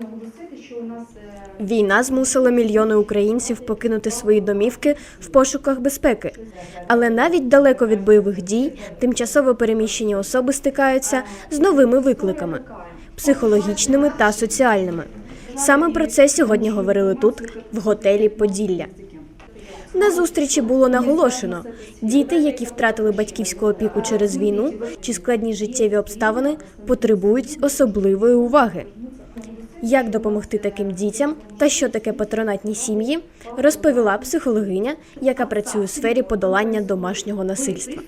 Е, Війна змусила мільйони українців покинути свої домівки в пошуках безпеки. Але навіть далеко від бойових дій тимчасово переміщені особи стикаються з новими викликами психологічними та соціальними. Саме про це сьогодні говорили тут, в готелі Поділля. На зустрічі було наголошено, діти, які втратили батьківську опіку через війну чи складні життєві обставини, потребують особливої уваги. Як допомогти таким дітям та що таке патронатні сім'ї, розповіла психологиня, яка працює у сфері подолання домашнього насильства.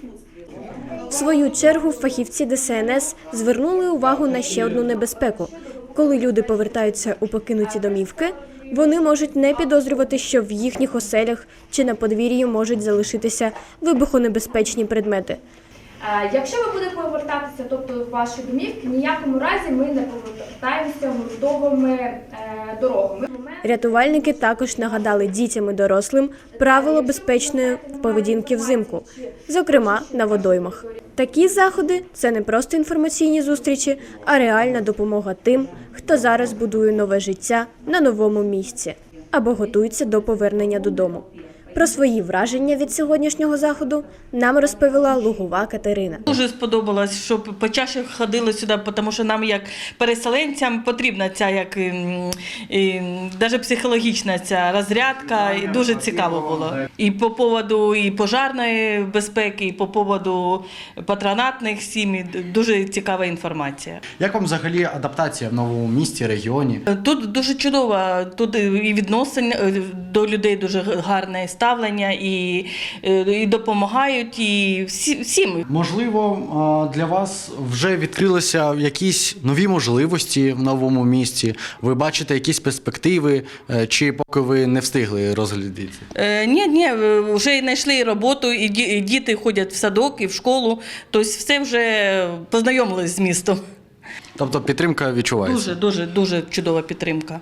В свою чергу фахівці ДСНС звернули увагу на ще одну небезпеку. Коли люди повертаються у покинуті домівки, вони можуть не підозрювати, що в їхніх оселях чи на подвір'ї можуть залишитися вибухонебезпечні предмети. Якщо ви будете повертатися, тобто в ваші домівки, ніякому разі ми не повертаємося ґрунтовими е, дорогами. Рятувальники також нагадали дітям і дорослим правила безпечної поведінки взимку, зокрема на водоймах. Такі заходи це не просто інформаційні зустрічі, а реальна допомога тим, хто зараз будує нове життя на новому місці або готується до повернення додому. Про свої враження від сьогоднішнього заходу нам розповіла Лугова Катерина. Дуже сподобалось, щоб почаще ходили сюди, тому що нам, як переселенцям, потрібна ця як м, і, навіть психологічна ця розрядка. І дуже цікаво було. І по поводу і пожарної безпеки, і по поводу патронатних сімей. Дуже цікава інформація. Як вам взагалі адаптація в новому місті, регіоні? Тут дуже чудово. Тут і відносин е, до людей дуже гарне ставлення, і, е, і допомагають, і всі, всім. Можливо, для вас вже відкрилися якісь нові можливості в новому місті. Ви бачите якісь перспективи, е, чи поки ви не встигли розглядіти? Е, ні, ні, вже знайшли роботу, і діти ходять в садок і в школу. Тобто все вже познайомились з містом. Тобто підтримка відчувається? Дуже, дуже, дуже чудова підтримка.